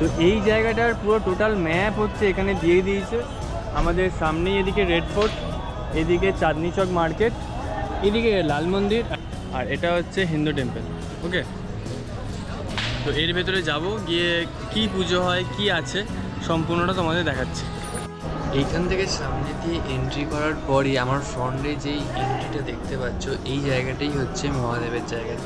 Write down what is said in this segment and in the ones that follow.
তো এই জায়গাটার পুরো টোটাল ম্যাপ হচ্ছে এখানে দিয়ে দিয়েছে। আমাদের সামনেই এদিকে রেড ফোর্ট এদিকে চাঁদনি চক মার্কেট এদিকে লাল মন্দির, আর এটা হচ্ছে হিন্দু টেম্পল ওকে তো এর ভেতরে যাব, গিয়ে কি পুজো হয়, কি আছে, সম্পূর্ণটা তোমাদের দেখাচ্ছি। এইখান থেকে সামনে দিয়ে এন্ট্রি করার পরই আমার ফ্রন্টে যেই এন্ট্রিটা দেখতে পাচ্ছ, এই জায়গাটাই হচ্ছে মহাদেবের জায়গা।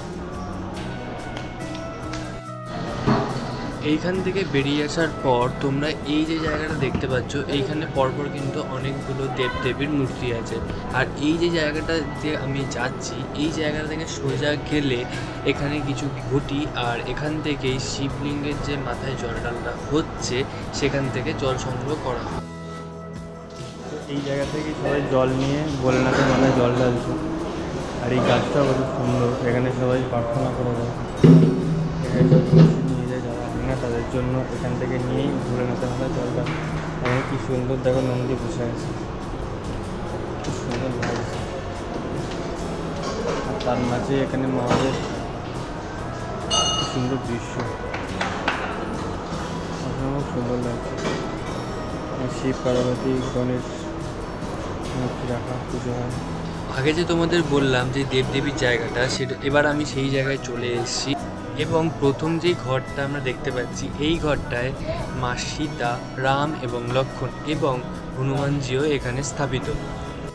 এইখান থেকে বেরিয়ে আসার পর তোমরা এই যে জায়গাটা দেখতে পাচ্ছ, এইখানে পরপর কিন্তু অনেকগুলো দেবদেবীর মূর্তি আছে। আর এই যে জায়গাটা যে আমি যাচ্ছি, এই জায়গাটা থেকে সোজা গেলে এখানে কিছু ঘুটি আর এখান থেকেই শিবলিঙ্গের যে মাথায় জল ডালটা হচ্ছে, সেখান থেকে জল সংগ্রহ করা হয়। এই জায়গা থেকে সবাই জল নিয়ে ভোলেনাথের মাথায় জল ঢালছে। আর এই গাছটা কত সুন্দর, এখানে সবাই প্রার্থনা করে দেয় না, তাদের জন্য এখান থেকে নিয়েই ঘুরে মাথায় জল ঢাল এখানে কি সুন্দর, দেখো নন্দী বসে আছে। কি সুন্দর লাগছে। আর তার মাঝে এখানে কি সুন্দর দৃশ্য। অসম্ভব সুন্দর লাগছে। শিব, পার্বতী, গণেশ, মূর্তি রাখা, পুজো হয়। আগে যে তোমাদের বললাম যে দেবদেবীর জায়গাটা, সেটা এবার আমি সেই জায়গায় চলে এসেছি। এবং প্রথম যে ঘরটা আমরা দেখতে পাচ্ছি, এই ঘরটায় মা সীতা রাম এবং লক্ষ্মণ এবং হনুমানজিও এখানে স্থাপিত।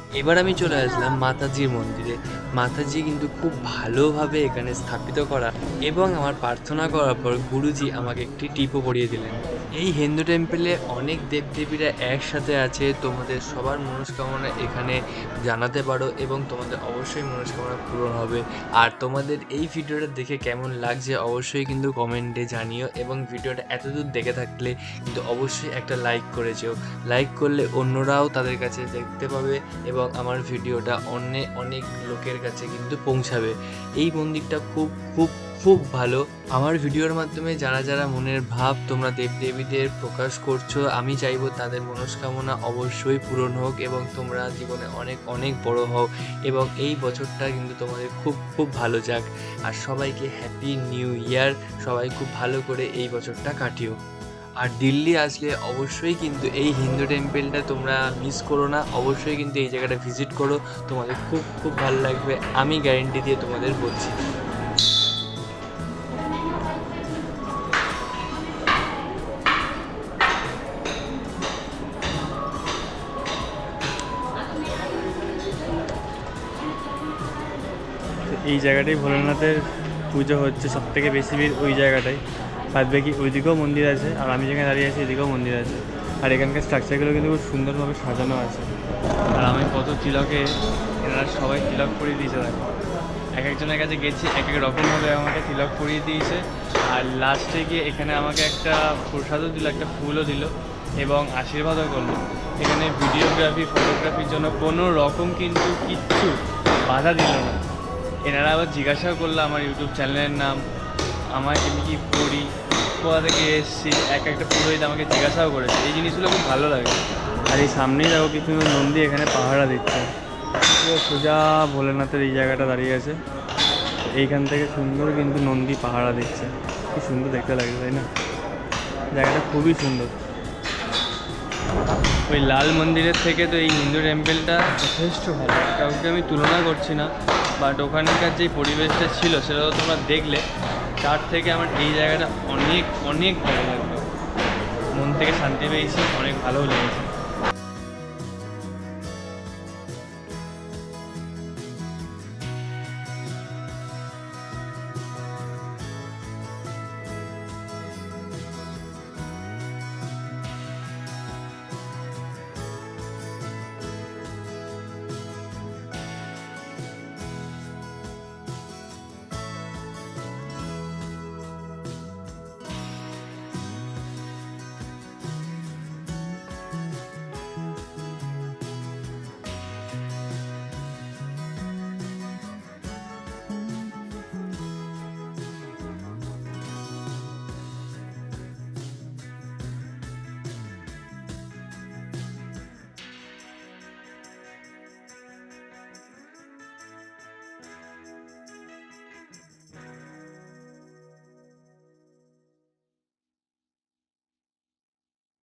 এবার আমি চলে আসলাম মাতাজির মন্দিরে। মাতাজি কিন্তু খুব ভালোভাবে এখানে স্থাপিত করা এবং আমার প্রার্থনা করার পর গুরুজি আমাকে একটি টিপও পরিয়ে দিলেন। এই হিন্দু টেম্পলে অনেক দেবদেবীরা একসাথে আছে, তোমাদের সবার মনস্কামনা এখানে জানাতে পারো এবং তোমাদের অবশ্যই মনস্কামনা পূরণ হবে। আর তোমাদের এই ভিডিওটা দেখে কেমন লাগছে অবশ্যই কিন্তু কমেন্টে জানিও এবং ভিডিওটা এতদূর দেখে থাকলে কিন্তু অবশ্যই একটা লাইক করে যেও। লাইক করলে অন্যরাও তাদের কাছে দেখতে পাবে এবং আমার ভিডিওটা অন্য অনেক লোকের কাছে কিন্তু পৌঁছাবে। এই মন্দিরটা খুব খুব খুব ভালো। আমার ভিডিওর মাধ্যমে যারা যারা মনের ভাব তোমরা দেবদেবীদের প্রকাশ করছ, আমি চাইব তাদের মনস্কামনা অবশ্যই পূরণ হোক এবং তোমরা জীবনে অনেক অনেক বড় হও এবং এই বছরটা কিন্তু তোমাদের খুব খুব ভালো যাক। আর সবাইকে হ্যাপি নিউ ইয়ার সবাই খুব ভালো করে এই বছরটা কাটিও। আর দিল্লি আসলে অবশ্যই কিন্তু এই হিন্দু টেম্পেলটা তোমরা মিস করো না। অবশ্যই কিন্তু এই জায়গাটা ভিজিট করো। তোমাদের খুব খুব ভালো লাগবে। আমি গ্যারেন্টি দিয়ে তোমাদের বলছি। এই জায়গাটাই ভোলেনাথের পুজো হচ্ছে। সব থেকে বেশি ভিড় ওই জায়গাটাই। বাদ বাকি ওইদিকেও মন্দির আছে, আর আমি যেখানে দাঁড়িয়ে আছি এদিকেও মন্দির আছে। আর এখানকার স্ট্রাকচারগুলো কিন্তু খুব সুন্দরভাবে সাজানো আছে। আর আমি কত তিলকে, এনারা সবাই তিলক পরিয়ে দিয়েছে, দেখো। এক একজনের কাছে গেছি, এক এক রকমভাবে আমাকে তিলক পরিয়ে দিয়েছে। আর লাস্টে গিয়ে এখানে আমাকে একটা প্রসাদও দিল, একটা ফুলও দিল, এবং আশীর্বাদও করল। এখানে ভিডিওগ্রাফি ফটোগ্রাফির জন্য কোনো রকম কিন্তু কিচ্ছু বাধা দিল না। এনারা আবার জিজ্ঞাসাও করল আমার ইউটিউব চ্যানেলের নাম আমার আমি কি করি কোথা থেকে এসেছি? এক একটা পুরোহিত আমাকে জিজ্ঞাসাও করেছে। এই জিনিসগুলো খুব ভালো লাগে। আর এই সামনেই দেখো কিছু নন্দী এখানে পাহারা দিচ্ছে। সোজা ভোলেনাথের এই জায়গাটা দাঁড়িয়ে আছে। এইখান থেকে সুন্দর কিন্তু নন্দী পাহারা দিচ্ছে। কি সুন্দর দেখতে লাগে তাই না? জায়গাটা খুবই সুন্দর। ওই লাল মন্দিরের থেকে তো এই হিন্দু টেম্পেলটা যথেষ্ট ভালো। কাউকে আমি তুলনা করছি না। বাট ওখানকার যে পরিবেশটা ছিল, সেটা তো তোমরা দেখলে। তার থেকে আমার এই জায়গাটা অনেক অনেক ভালো লাগল। মন থেকে শান্তি পেয়েছি, অনেক ভালোও লেগেছে।